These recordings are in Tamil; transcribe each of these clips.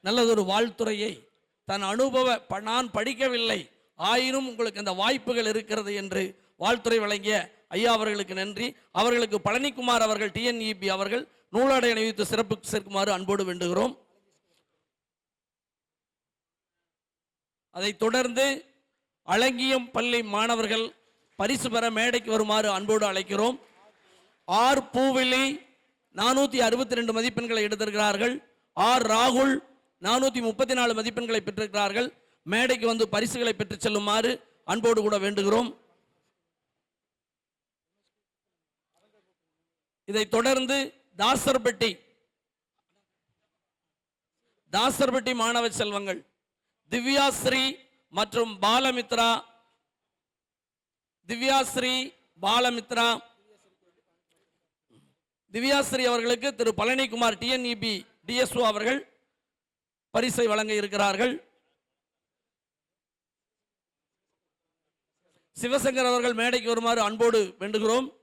நல்லதொரு வாழ்த்துறையை தன் அனுபவ ப- நான் படிக்கவில்லை. ஆயினும் உங்களுக்கு அந்த வாய்ப்புகள் இருக்கிறது என்று வாழ்த்துறை வழங்கிய ஐயா அவர்களுக்கு நன்றி. அவர்களுக்கு பழனிக்குமார் அவர்கள் டிஎன்இபி அவர்கள் நூலாடை அணிவித்து சிறப்பு சேர்க்குமாறு அன்போடு வேண்டுகிறோம். அதைத் தொடர்ந்து அழங்கியம் பள்ளி மாணவர்கள் பரிசு பெற மேடைக்கு வருமாறு அன்போடு அழைக்கிறோம். ஆர். பூவிலி நானூற்றி அறுபத்தி ரெண்டு மதிப்பெண்களை எடுத்திருக்கிறார்கள். ஆர். ராகுல் நானூற்றி முப்பத்தி நாலு மதிப்பெண்களை பெற்றிருக்கிறார்கள். மேடைக்கு வந்து பரிசுகளை பெற்றுச் செல்லுமாறு அன்போடு கூட வேண்டுகிறோம். இதை தொடர்ந்து தாசர்பட்டி தாசர்பட்டி மாணவ செல்வங்கள் திவ்யாஸ்ரீ மற்றும் பாலமித்ரா திவ்யாஸ்ரீ பாலமித்ரா திவ்யாஸ்ரீ அவர்களுக்கு திரு பழனிக்குமார் டிஎன்இபி டிஎஸ்ஓ அவர்கள் பரிசை வழங்க இருக்கிறார்கள். சிவசங்கர் அவர்கள் மேடைக்கு வருமாறு அன்போடு வேண்டுகிறோம்.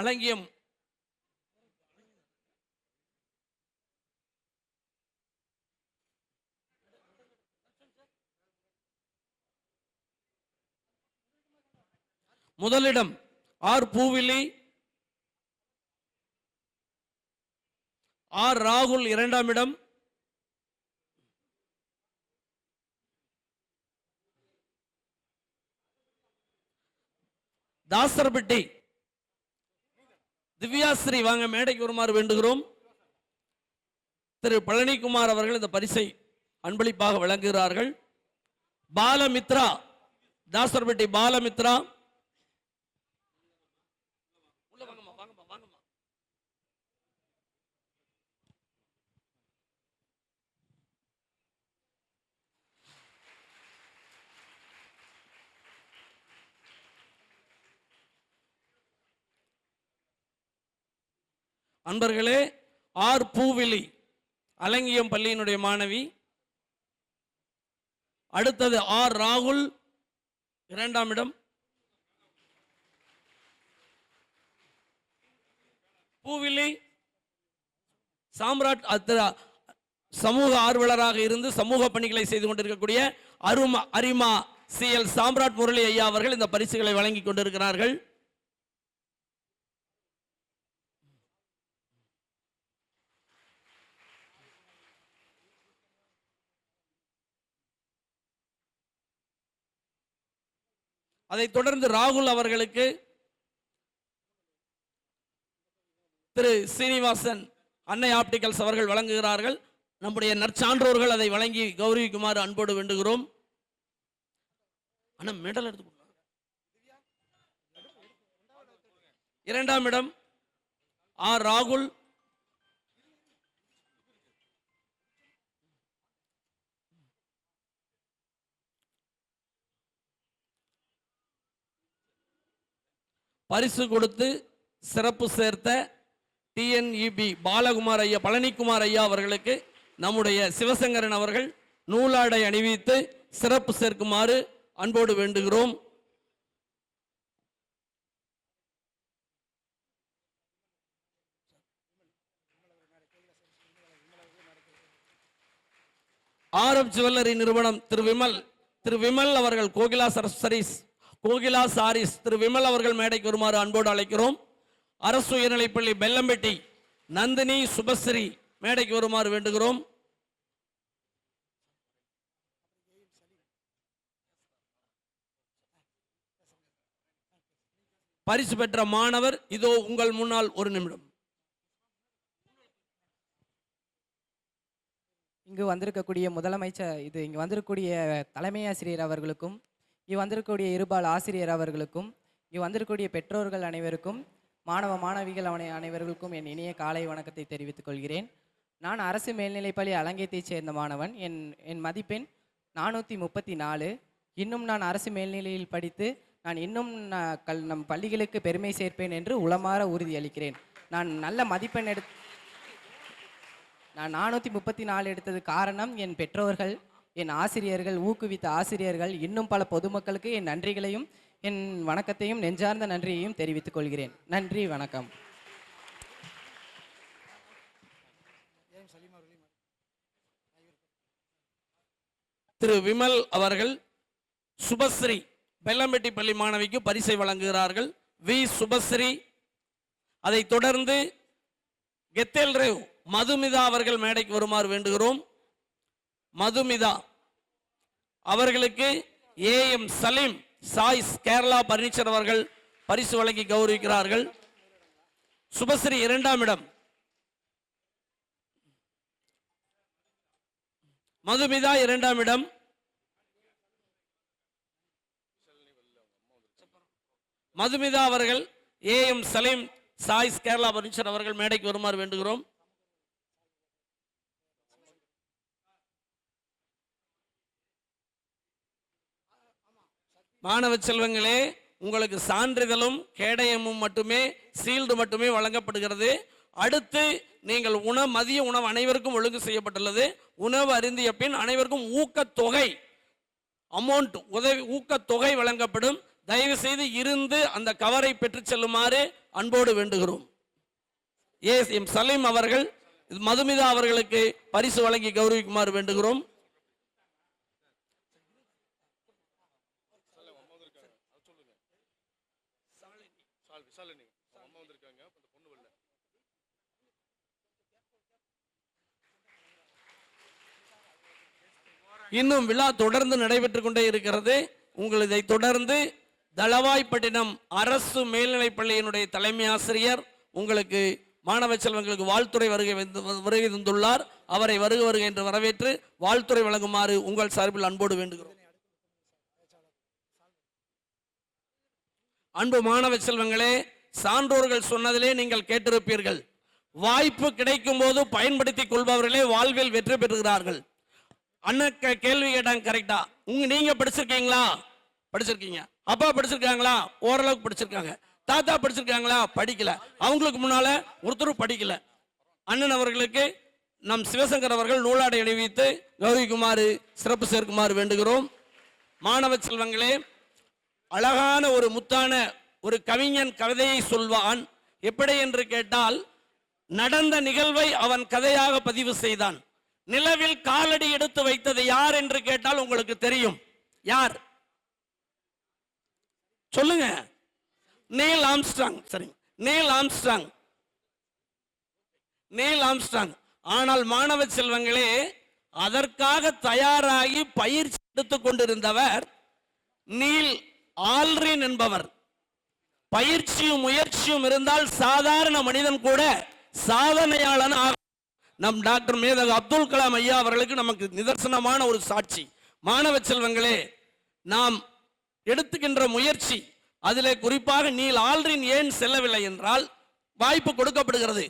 அலங்கியம் முதலிடம் ஆர் பூவிலி ஆர் ராகுல் இரண்டாம் இடம். தாசர்பட்டி திவ்யாஸ்ரீ வாங்க மேடைக்கு வருமாறு வேண்டுகிறோம். திரு பழனிக்குமார் அவர்கள் இந்த பரிசை அன்பளிப்பாக வழங்குகிறார்கள். பாலமித்ரா தாசர்பட்டி பாலமித்ரா அன்பர்களே ஆர் பூவிலி அலங்கியம் பள்ளியினுடைய மாணவி. அடுத்தது ஆர் ராகுல் இரண்டாம் இடம். பூவிலி சாம்ராட் அத்த- சமூக ஆர்வலராக இருந்து சமூக பணிகளை செய்து கொண்டிருக்கக்கூடிய அருமா அரிமா சி எல் சாம்ராட் முரளி ஐயா அவர்கள் இந்த பரிசுகளை வழங்கி கொண்டிருக்கிறார்கள். அதைத் தொடர்ந்து ராகுல் அவர்களுக்கு திரு சீனிவாசன் அன்னை ஆப்டிகல்ஸ் அவர்கள் வழங்குகிறார்கள். நம்முடைய நற்சான்றோர்கள் அதை வழங்கி கௌரவிக்குமாறு அன்போடு வேண்டுகிறோம். ஆனால் மெடல் எடுத்து இரண்டாம் இடம் ஆர் ராகுல். பரிசு கொடுத்து சிறப்பு சேர்த்த டிஎன்இபி பாலகுமார் ஐயா பழனிக்குமார் ஐயா அவர்களுக்கு நம்முடைய சிவசங்கரன் அவர்கள் நூலாடை அணிவித்து சிறப்பு சேர்க்குமாறு அன்போடு வேண்டுகிறோம். ஆர்எஃப் ஜுவல்லரி நிறுவனம் திரு விமல் திரு விமல் அவர்கள் கோகிலா சரஸ்வரிஸ் கோகிலா சாரிஸ் திரு விமல் அவர்கள் மேடைக்கு வருமாறு அன்போடு அழைக்கிறோம். அரசு உயர்நிலைப்பள்ளி பெல்லம்பட்டி நந்தினி சுபஸ்ரீ மேடைக்கு வருமாறு வேண்டுகிறோம். பரிசு பெற்ற மாணவர் இதோ உங்கள் முன்னால் ஒரு நிமிடம். இங்கு வந்திருக்கக்கூடிய முதலமைச்சர் இது இங்கு வந்திருக்கக்கூடிய தலைமை ஆசிரியர் அவர்களுக்கும் இங்கே வந்திருக்கக்கூடிய இருபால் ஆசிரியர் அவர்களுக்கும் இங்கே வந்திருக்கக்கூடிய பெற்றோர்கள் அனைவருக்கும் மாணவ மாணவிகள் அவனை அனைவர்களுக்கும் என் இனிய காலை வணக்கத்தை தெரிவித்துக் கொள்கிறேன். நான் அரசு மேல்நிலைப்பள்ளி அலங்கேத்தைச் சேர்ந்த மாணவன். என் என் மதிப்பெண் நானூற்றி முப்பத்தி நாலு இன்னும் நான் அரசு மேல்நிலையில் படித்து நான் இன்னும் கல் நம் பள்ளிகளுக்கு பெருமை சேர்ப்பேன் என்று உளமாற உறுதியளிக்கிறேன். நான் நல்ல மதிப்பெண் எடு நான் நானூற்றி முப்பத்தி நாலு எடுத்தது காரணம் என் பெற்றோர்கள். என் ஆசிரியர்கள் ஊக்குவித்த ஆசிரியர்கள் இன்னும் பல பொதுமக்களுக்கு என் நன்றிகளையும் என் வணக்கத்தையும் நெஞ்சார்ந்த நன்றியையும் தெரிவித்துக் கொள்கிறேன். நன்றி வணக்கம். திரு விமல் அவர்கள் சுபஸ்ரீ பெல்லம்பட்டி பள்ளி மாணவிக்கு பரிசை வழங்குகிறார்கள். வி. சுபஸ்ரீ. அதைத் தொடர்ந்து கெத்தேல் ரேவ் மதுமிதா அவர்கள் மேடைக்கு வருமாறு வேண்டுகிறோம். மதுமிதா. அவர்களுக்கு A M Saleem Choice Kerala furniture அவர்கள் பரிசு வழங்கி கௌரவிக்கிறார்கள். சுபஸ்ரீ இரண்டாம் இடம். மதுமிதா இரண்டாம் இடம். மதுமிதா அவர்கள் A M Saleem Choice Kerala furniture அவர்கள் மேடைக்கு வருமாறு வேண்டுகிறோம். மாணவ செல்வங்களே உங்களுக்கு சான்றிதழும் கேடயமும் மட்டுமே சீல்டு மட்டுமே வழங்கப்படுகிறது. அடுத்து நீங்கள் உணவு மதிய உணவு அனைவருக்கும் ஒழுங்கு செய்யப்பட்டுள்ளது. உணவு அருந்திய பின் அனைவருக்கும் ஊக்கத்தொகை அமௌண்ட் உதவி ஊக்கத்தொகை வழங்கப்படும். தயவு செய்து இருந்து அந்த கவரை பெற்று செல்லுமாறு அன்போடு வேண்டுகிறோம். ஏ எம் சலீம் அவர்கள் மதுமிதா அவர்களுக்கு பரிசு வழங்கி கௌரவிக்குமாறு வேண்டுகிறோம். இன்னும் விழா தொடர்ந்து நடைபெற்றுக் கொண்டே இருக்கிறது. உங்கள் இதை தொடர்ந்து தளவாய்ப்பட்டினம் அரசு மேல்நிலைப் பள்ளியினுடைய தலைமை ஆசிரியர் உங்களுக்கு மாணவ செல்வங்களுக்கு வாழ்த்துறை வருகை வந்து- வருகை தந்துள்ளார். அவரை வருக வருகை என்று வரவேற்று வாழ்த்துறை வழங்குமாறு உங்கள் சார்பில் அன்போடு வேண்டுகிறோம். அன்பு மாணவ செல்வங்களே சான்றோர்கள் சொன்னதிலே நீங்கள் கேட்டிருப்பீர்கள். வாய்ப்பு கிடைக்கும் போது பயன்படுத்திக் கொள்பவர்களே வாழ்வில் வெற்றி பெறுகிறார்கள். அண்ணன் கேள்வி கேட்டாங்க கரெக்டா உங்க நீங்க படிச்சிருக்கீங்களா? படிச்சிருக்கீங்க. அப்பா படிச்சிருக்காங்களா? ஓரளவுக்கு படிச்சிருக்காங்க. தாத்தா படிச்சிருக்காங்களா? படிக்கல. அவங்களுக்கு முன்னால ஒருத்தரும் படிக்கல. அண்ணன் அவர்களுக்கு நம் சிவசங்கர் அவர்கள் நூலாடை அணிவித்து கௌரிக்குமாறு சிறப்பு சேர்க்குமாறு வேண்டுகிறோம். மாணவ செல்வங்களே அழகான ஒரு முத்தான ஒரு கவிஞன் கவிதையை சொல்வான். எப்படி என்று கேட்டால் நடந்த நிகழ்வை அவன் கதையாக பதிவு செய்தான். நிலவில் காலடி எடுத்து வைத்தது யார் என்று கேட்டால் உங்களுக்கு தெரியும். யார்? சொல்லுங்க. நீல் ஆம்ஸ்டாங் சரி. நீல் ஆம்ஸ்டாங் நீல் ஆம்ஸ்டாங் ஆனால் மாணவ செல்வங்களே அதற்காக தயாராகி பயிற்சி எடுத்துக் கொண்டிருந்தவர் நீல் ஆல்ரின் என்பவர். பயிற்சியும் முயற்சியும் இருந்தால் சாதாரண மனிதன் கூட சாதனையாளன் ஆக நம் டாக்டர் மேதக அப்துல் கலாம் ஐயா அவர்களுக்கு நமக்கு நிதர்சனமான ஒரு சாட்சி. மாணவ செல்வங்களே நாம் எடுத்துக்கின்ற முயற்சி அதிலே குறிப்பாக நீல் ஆல்ரின் ஏன் செல்லவில்லை என்றால் வாய்ப்பு கொடுக்கப்படுகிறது.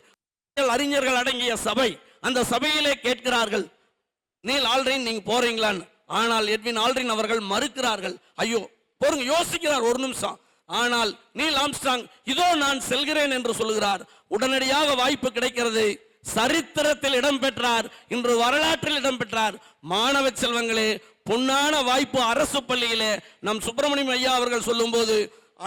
அறிஞர்கள் அடங்கிய சபை அந்த சபையிலே கேட்கிறார்கள் நீல் ஆல்ரின் நீங்க போறீங்களான்னு? ஆனால் எட்வின் ஆல்ரின் அவர்கள் மறுக்கிறார்கள் ஐயோ போருங்க யோசிக்கிறார் ஒரு நிமிஷம். ஆனால் நீல் ஆம்ஸ்டாங் இதோ நான் செல்கிறேன் என்று சொல்கிறார் உடனடியாக வாய்ப்பு கிடைக்கிறது. சரித்திரத்தில் இடம்பெற்றார் இன்று வரலாற்றில் இடம்பெற்றார். மாணவ செல்வங்களே பொன்னான வாய்ப்பு அரசு பள்ளியிலே நம் சுப்பிரமணியம் ஐயா அவர்கள் சொல்லும்போது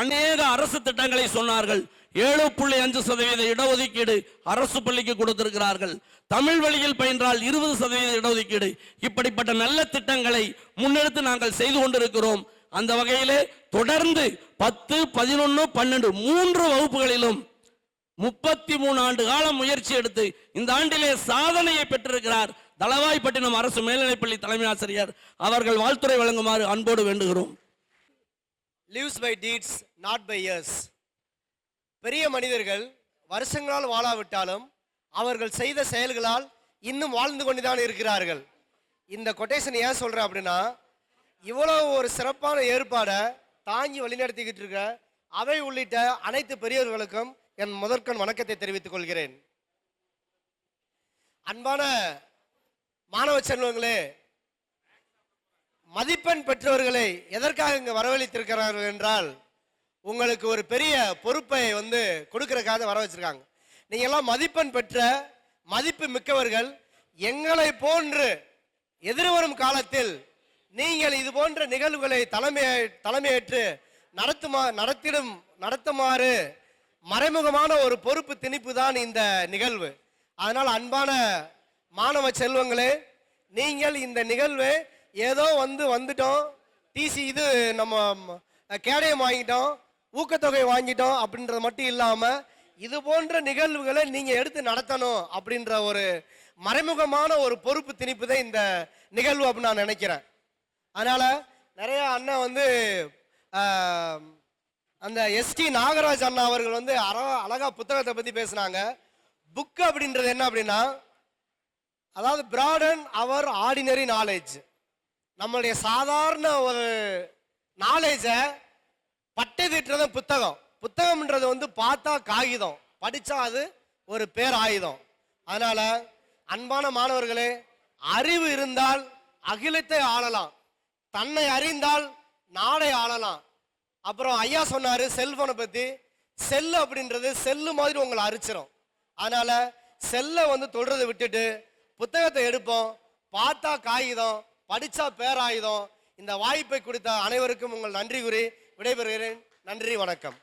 அநேக அரசு திட்டங்களை சொன்னார்கள். ஏழு புள்ளி அஞ்சு சதவீத இடஒதுக்கீடு அரசு பள்ளிக்கு கொடுத்திருக்கிறார்கள். தமிழ் வழியில் பயின்றால் இருபது சதவீத இடஒதுக்கீடு. இப்படிப்பட்ட நல்ல திட்டங்களை முன்னெடுத்து நாங்கள் செய்து கொண்டிருக்கிறோம். அந்த வகையிலே தொடர்ந்து பத்து பதினொன்று பன்னெண்டு மூன்று வகுப்புகளிலும் முப்பத்தி மூணு ஆண்டு காலம் முயற்சி எடுத்து இந்த ஆண்டிலே சாதனையை பெற்றிருக்கிறார். தளவாய்ப்பட்டினம் அரசு மேல்நிலைப்பள்ளி தலைமை ஆசிரியர். அவர்கள் வாழ்த்துறை வழங்குமாறு அன்போடு வேண்டுகிறோம். Lives by deeds not by years பெரிய மனிதர்கள் வருஷங்களால் வாழாவிட்டாலும் அவர்கள் செய்த செயல்களால் இன்னும் வாழ்ந்து கொண்டுதான் இருக்கிறார்கள். இந்த கொட்டேஷன் ஏன் சொல்கிறேன் அப்படின்னா இவ்வளோ ஒரு சிறப்பான ஏற்பாடை தாங்கி வழிநடத்திக்கிட்டு இருக்க அவை உள்ளிட்ட அனைத்து பெரியவர்களுக்கும் என் முதற்கண் வணக்கத்தை தெரிவித்துக் கொள்கிறேன். அன்பான மாணவ செல்வங்களே மதிப்பெண் பெற்றவர்களை எதற்காக இங்கே வரவழைத்திருக்கிறார்கள் என்றால் உங்களுக்கு ஒரு பெரிய பொறுப்பை வந்து கொடுக்கறக்காக வர வச்சிருக்காங்க. நீங்க எல்லாம் மதிப்பெண் பெற்ற மதிப்பு மிக்கவர்கள் எங்களை போன்று எதிர்வரும் காலத்தில் நீங்கள் இது போன்ற நிகழ்வுகளை தலைமை தலைமையேற்று நடத்துமா நடத்திடும் நடத்துமாறு மறைமுகமான ஒரு பொறுப்பு திணிப்பு தான் இந்த நிகழ்வு. அதனால் அன்பான மாணவ செல்வங்களே நீங்கள் இந்த நிகழ்வு ஏதோ வந்து வந்துட்டோம். டிசி இது நம்ம கேடயம் வாங்கிட்டோம் ஊக்கத்தொகை வாங்கிட்டோம் அப்படின்றது மட்டும் இல்லாமல் இது போன்ற நிகழ்வுகளை நீங்கள் எடுத்து நடத்தணும் அப்படின்ற ஒரு மறைமுகமான ஒரு பொறுப்பு திணிப்பு தான் இந்த நிகழ்வு அப்படின்னு நான் நினைக்கிறேன். அதனால் நிறையா அண்ணன் வந்து அந்த எஸ்டி நாகராஜ் அண்ணா அவர்கள் வந்து அழகா அழகா புத்தகத்தை பற்றி பேசுனாங்க. புக் அப்படின்றது என்ன அப்படின்னா அதாவது பிராடன் அவர் ஆர்டினரி நாலேஜ் நம்மளுடைய சாதாரண ஒரு நாலேஜை பட்டை தீட்டுறது புத்தகம். புத்தகம்ன்றது வந்து பார்த்தா காகிதம். படித்தா அது ஒரு பேர் ஆயுதம் அதனால் அன்பான மாணவர்களே அறிவு இருந்தால் அகிலத்தை ஆளலாம். தன்னை அறிந்தால் நாடை ஆளலாம். அப்புறம் ஐயா சொன்னாரு செல்போனை பத்தி. செல்லு அப்படின்றது செல்லு மாதிரி உங்களை அரிச்சிரும். அதனால செல்லை வந்து தொடுறதை விட்டுட்டு புத்தகத்தை எடுப்போம். பார்த்தா காகிதம் படிச்சா பேராயுதம். இந்த வாய்ப்பை கொடுத்த அனைவருக்கும் உங்கள் நன்றி கூறி விடைபெறுகிறேன். நன்றி வணக்கம்.